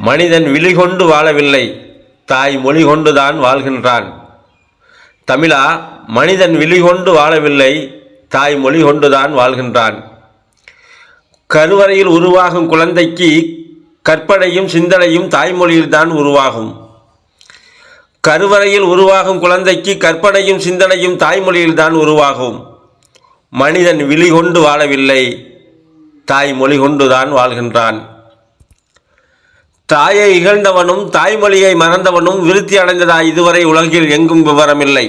மனிதன் விழி கொண்டு வாழவில்லை தாய் மொழி கொண்டுதான் வாழ்கின்றான். தமிழா மனிதன் விழி கொண்டு வாழவில்லை தாய் மொழி கொண்டுதான் வாழ்கின்றான். கருவறையில் உருவாகும் குழந்தைக்கு கற்பனையும் சிந்தனையும் தாய்மொழியில்தான் உருவாகும். கருவறையில் உருவாகும் குழந்தைக்கு கற்பனையும் சிந்தனையும் தாய்மொழியில்தான் உருவாகும். மனிதன் விழி கொண்டு வாழவில்லை தாய் மொழி கொண்டுதான் வாழ்கின்றான். தாயை இகழ்ந்தவனும் தாய்மொழியை மறந்தவனும் விருத்தி அடைந்ததா இதுவரை உலகில் எங்கும் விவரமில்லை.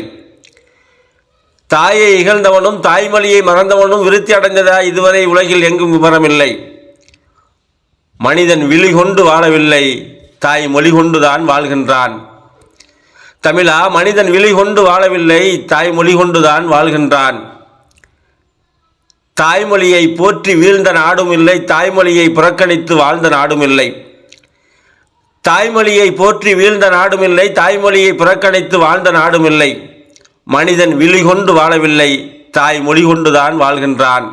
தாயை இகழ்ந்தவனும் தாய்மொழியை மறந்தவனும் விருத்தி அடைந்ததா இதுவரை உலகில் எங்கும் விவரமில்லை. மனிதன் விழி கொண்டு வாழவில்லை தாய் மொழி கொண்டுதான் வாழ்கின்றான். தமிழா மனிதன் விலை கொண்டு வாழவில்லை தாய்மொழி கொண்டுதான் வாழ்கின்றான். தாய்மொழியை போற்றி வீழ்ந்த நாடும் இல்லை தாய்மொழியை புறக்கணித்து வாழ்ந்த நாடும் இல்லை. தாய்மொழியை போற்றி வீழ்ந்த நாடும் இல்லை தாய்மொழியை புறக்கணித்து வாழ்ந்த நாடும் இல்லை. மனிதன் விழி கொண்டு வாழவில்லை தாய்மொழி கொண்டுதான் வாழ்கின்றான்.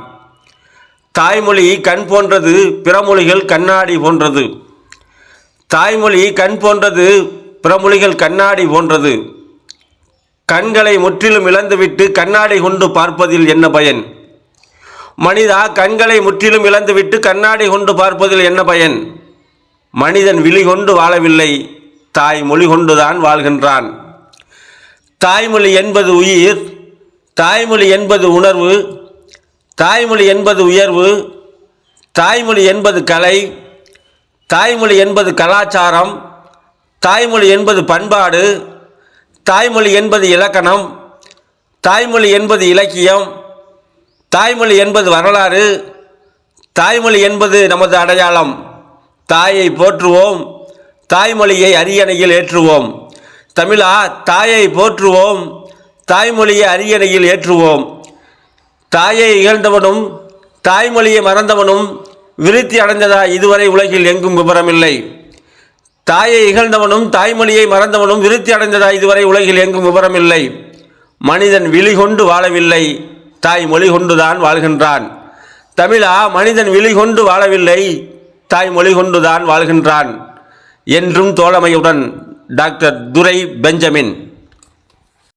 தாய்மொழி கண் போன்றது பிறமொழிகள் கண்ணாடி போன்றது. தாய்மொழி கண் போன்றது புறமொழிகள் கண்ணாடி போன்றது. கண்களை முற்றிலும் இழந்துவிட்டு கண்ணாடி கொண்டு பார்ப்பதில் என்ன பயன்? மனிதா கண்களை முற்றிலும் இழந்துவிட்டு கண்ணாடி கொண்டு பார்ப்பதில் என்ன பயன்? மனிதன் விழி கொண்டு வாழவில்லை தாய்மொழி கொண்டுதான் வாழ்கின்றான். தாய்மொழி என்பது உயிர் தாய்மொழி என்பது உணர்வு தாய்மொழி என்பது உயர்வு தாய்மொழி என்பது கலை தாய்மொழி என்பது கலாச்சாரம் தாய்மொழி என்பது பண்பாடு தாய்மொழி என்பது இலக்கணம் தாய்மொழி என்பது இலக்கியம் தாய்மொழி என்பது வரலாறு தாய்மொழி என்பது நமது அடையாளம். தாயை போற்றுவோம் தாய்மொழியை அரியணையில் ஏற்றுவோம். தமிழா தாயை போற்றுவோம் தாய்மொழியை அரியணையில் ஏற்றுவோம். தாயை இகழ்ந்தவனும் தாய்மொழியை மறந்தவனும் விருத்தி அடைந்ததா இதுவரை உலகில் எங்கும் விபரமில்லை. தாயை இகழ்ந்தவனும் தாய்மொழியை மறந்தவனும் விருத்தி அடைந்ததா இதுவரை உலகில் எங்கும் விவரமில்லை. மனிதன் விழி கொண்டு வாழவில்லை தாய் மொழி கொண்டுதான் வாழ்கின்றான். தமிழா மனிதன் விழி கொண்டு வாழவில்லை தாய் மொழி கொண்டுதான் வாழ்கின்றான். என்றும் தோழமையுடன் டாக்டர் துரை பெஞ்சமின்.